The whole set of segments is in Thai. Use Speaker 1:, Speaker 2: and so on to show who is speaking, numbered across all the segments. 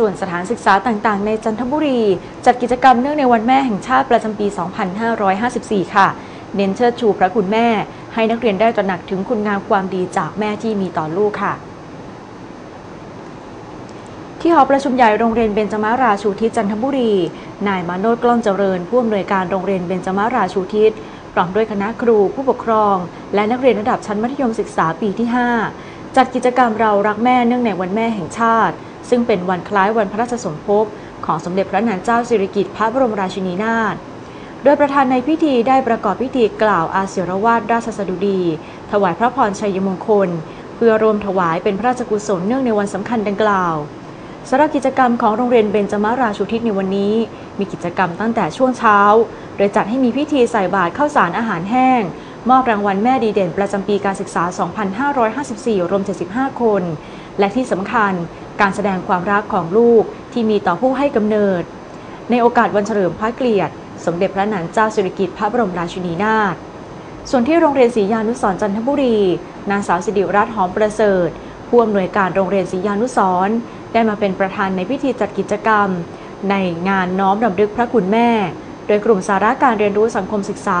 Speaker 1: ส่วนสถานศึกษาต่างๆ ในจันทบุรี จัดกิจกรรมเนื่องในวันแม่แห่งชาติประจำปี 2554 ค่ะ เน้นเชิดชูพระคุณแม่ ให้นักเรียนได้ตระหนักถึงคุณงามความดีจากแม่ที่มีต่อลูกค่ะที่หอประชุมใหญ่โรงเรียนเบญจมาราชูทิศจันทบุรี นายมาโนดกล้องเจริญผู้อำนวยการโรงเรียนเบญจมาราชูทิศพร้อมด้วยคณะครูผู้ปกครอง และนักเรียนระดับชั้นมัธยมศึกษาปีที่ 5 จัดกิจกรรมเรารักแม่เนื่องในวันแม่แห่งชาติ ซึ่งเป็นวันคล้ายวันพระราชสมภพของสมเด็จพระนางเจ้าสิริกิติ์พระบรมราชินีนาถโดยประธานในพิธีได้ประกอบพิธีกล่าวอาเสียรวาดราชสดุดี ถวายพระพรชัยมงคล เพื่อรวมถวายเป็นพระราชกุศลเนื่องในวันสำคัญดังกล่าวสำหรับกิจกรรมของโรงเรียนเบญจมาราชูทิศในวันนี้ มีกิจกรรมตั้งแต่ช่วงเช้า โดยจัดให้มีพิธีใส่บาตรข้าวสารอาหารแห้ง มอบรางวัลแม่ดีเด่นประจำปีการศึกษา 2554 รวม 75 คน และที่สำคัญ การแสดงความรักของลูกที่มีต่อผู้ให้กำเนิด ในโอกาสวันเฉลิมพระเกียรติ สมเด็จพระนางเจ้าสิริกิติ์พระบรมราชินีนาถส่วนที่โรงเรียนศรียานุสรณ์จันทบุรี นางสาวสิริรัตน์หอมประเสริฐผู้อำนวยการโรงเรียนศรียานุสรณ์ได้มาเป็นประธานในพิธีจัดกิจกรรม ในงานน้อมรำลึกพระคุณแม่ โดยกลุ่มสาระการเรียนรู้สังคมศึกษา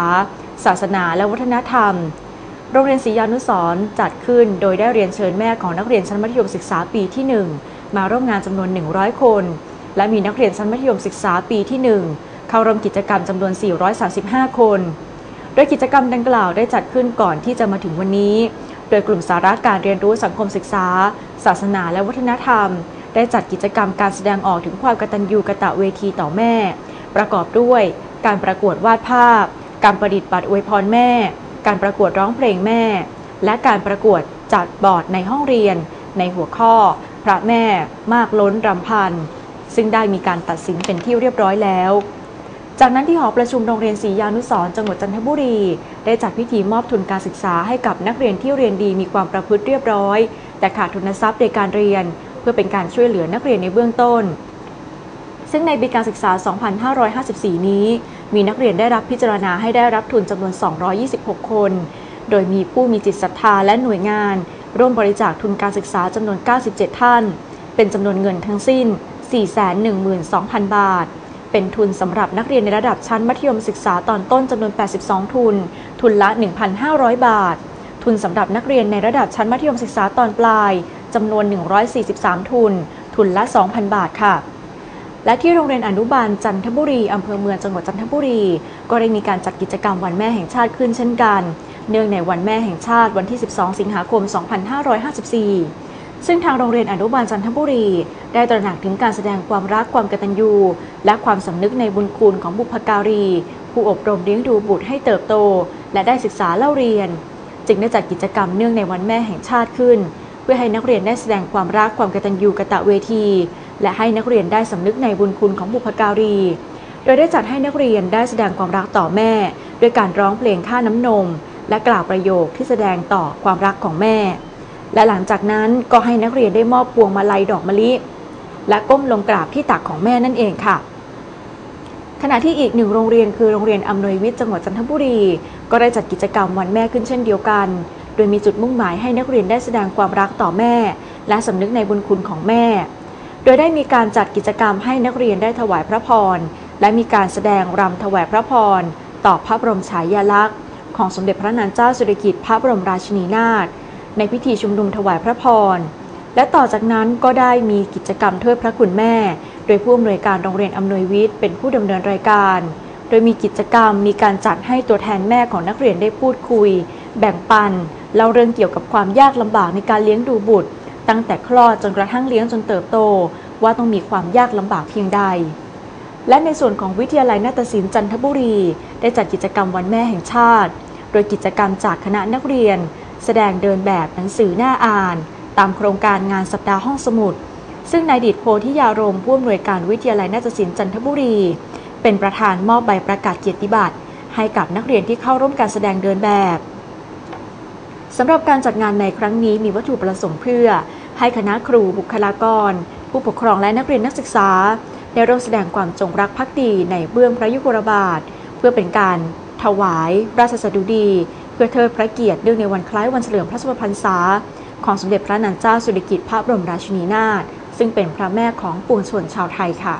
Speaker 1: ศาสนาและวัฒนธรรม โรงเรียนศรียานุสรจัดขึ้นโดยได้เรียนเชิญแม่ของนักเรียนชั้นมัธยมศึกษาปีที่ 1 มาร่วมงานจำนวน 100 คน และมีนักเรียนชั้นมัธยมศึกษาปีที่ 1 เข้าร่วมกิจกรรมจำนวน 435 คน โดยกิจกรรมดังกล่าวได้จัดขึ้นก่อนที่จะมาถึงวันนี้ โดยกลุ่มสาระการเรียนรู้สังคมศึกษา ศาสนาและวัฒนธรรม ได้จัดกิจกรรมการแสดงออกถึงความกตัญญูกะตะเวทีต่อแม่ ประกอบด้วย การประกวดวาดภาพ การประดิษฐ์บัตรอวยพรแม่ การประกวดร้องเพลงแม่ และการประกวดจัดบอร์ดในห้องเรียน ในหัวข้อ พระแม่ มากล้นรำพัน ซึ่งได้มีการตัดสินเป็นที่เรียบร้อยแล้ว จากนั้นที่หอประชุมโรงเรียนศรียานุสรจังหวัดจันทบุรี ได้จัดพิธีมอบทุนการศึกษาให้กับนักเรียนที่เรียนดีมีความประพฤติเรียบร้อย แต่ขาดทุนทรัพย์ในการเรียน เพื่อเป็นการช่วยเหลือนักเรียนในเบื้องต้นซึ่งในปีการศึกษา 2554 นี้ มีนักเรียนได้รับพิจารณาให้ได้รับทุนจำนวน 226 คน โดยมีผู้มีจิตศรัทธาและหน่วยงาน ร่วมบริจาคทุนการศึกษาจำนวน 97 ท่าน เป็นจำนวนเงินทั้งสิ้น 412,000 บาท เป็นทุนสำหรับนักเรียนในระดับชั้นมัธยมศึกษาตอนต้นจำนวน 82 ทุน ทุนละ 1,500 บาท ทุนสำหรับนักเรียนในระดับชั้นมัธยมศึกษาตอนปลายจำนวน 143 ทุน ทุนละ 2,000 บาทค่ะ และที่โรงเรียนอนุบาลจันทบุรีอำเภอเมืองจังหวัดจันทบุรี ก็ได้มีการจัดกิจกรรมวันแม่แห่งชาติขึ้นเช่นกัน เนื่องในวันแม่แห่งชาติวันที่ 12 สิงหาคม 2554 ซึ่งทางโรงเรียนอนุบาลจันทบุรี ได้ตระหนักถึงการแสดงความรักความกตัญญู และความสำนึกในบุญคุณของบุพการี ผู้อบรมเลี้ยงดูบุตรให้เติบโต และได้ศึกษาเล่าเรียน จึงได้จัดกิจกรรมเนื่องในวันแม่แห่งชาติขึ้น เพื่อให้นักเรียนได้แสดงความรักความกตัญญูกะตะเวที และให้นักเรียนได้สำนึกในบุญคุณของบุพการี โดยได้จัดให้นักเรียนได้แสดงความรักต่อแม่ ด้วยการร้องเพลงค่าน้ำนม และกล่าวประโยคที่แสดงต่อความรักของแม่ และหลังจากนั้นก็ให้นักเรียนได้มอบพวงมาลัยดอกมะลิ และก้มลงกราบที่ตักของแม่นั่นเองค่ะขณะที่อีกหนึ่งโรงเรียนคือโรงเรียนอำนวยวิทย์จังหวัดจันทบุรี ก็ได้จัดกิจกรรมวันแม่ขึ้นเช่นเดียวกัน โดยมีจุดมุ่งหมายให้นักเรียนได้แสดงความรักต่อแม่ และสำนึกในบุญคุณของแม่ โดยได้มีการจัดกิจกรรมให้นักเรียนได้ถวายพระพร และมีการแสดงรำถวายพระพร ต่อพระบรมฉายาลักษณ์ ของสมเด็จพระนางเจ้าสิริกิติ์พระบรมราชินีนาถในพิธีชุมนุมถวายพระพร และต่อจากนั้นก็ได้มีกิจกรรมเทิดพระคุณแม่ โดยผู้อำนวยการโรงเรียนอำนวยวิทย์เป็นผู้ดำเนินรายการ โดยมีกิจกรรมมีการจัดให้ตัวแทนแม่ของนักเรียนได้พูดคุย แบ่งปันเล่าเรื่องเกี่ยวกับความยากลำบากในการเลี้ยงดูบุตร ตั้งแต่คลอดจนกระทั่งเลี้ยงจนเติบโต ว่าต้องมีความยากลำบากเพียงใด และในส่วนของวิทยาลัยนาฏศิลป์จันทบุรี ได้จัดกิจกรรมวันแม่แห่งชาติ โดยกิจกรรมจากคณะนักเรียน แสดงเดินแบบหนังสือหน้าอ่าน ตามโครงการงานสัปดาห์ห้องสมุด ซึ่งนายดิษโพธิยารมผู้อำนวยการวิทยาลัยนาฏศิลป์จันทบุรี เป็นประธานมอบใบประกาศเกียรติบัตรให้กับนักเรียนที่เข้าร่วมการแสดงเดินแบบสำหรับการจัดงานในครั้งนี้มีวัตถุประสงค์เพื่อ ให้คณะครูบุคลากร ผู้ปกครองและนักเรียนนักศึกษา ได้ร่วมแสดงความจงรักภักดีในเบื้องพระยุคลบาท เพื่อเป็นการถวายราชสดุดี เพื่อเทิดพระเกียรติเนื่องในวันคล้ายวันเฉลิมพระชนมพรรษา ของสมเด็จพระนางเจ้าสุริกิติ์พระบรมราชินีนาถซึ่งเป็นพระแม่ของปวงชนชาวไทยค่ะ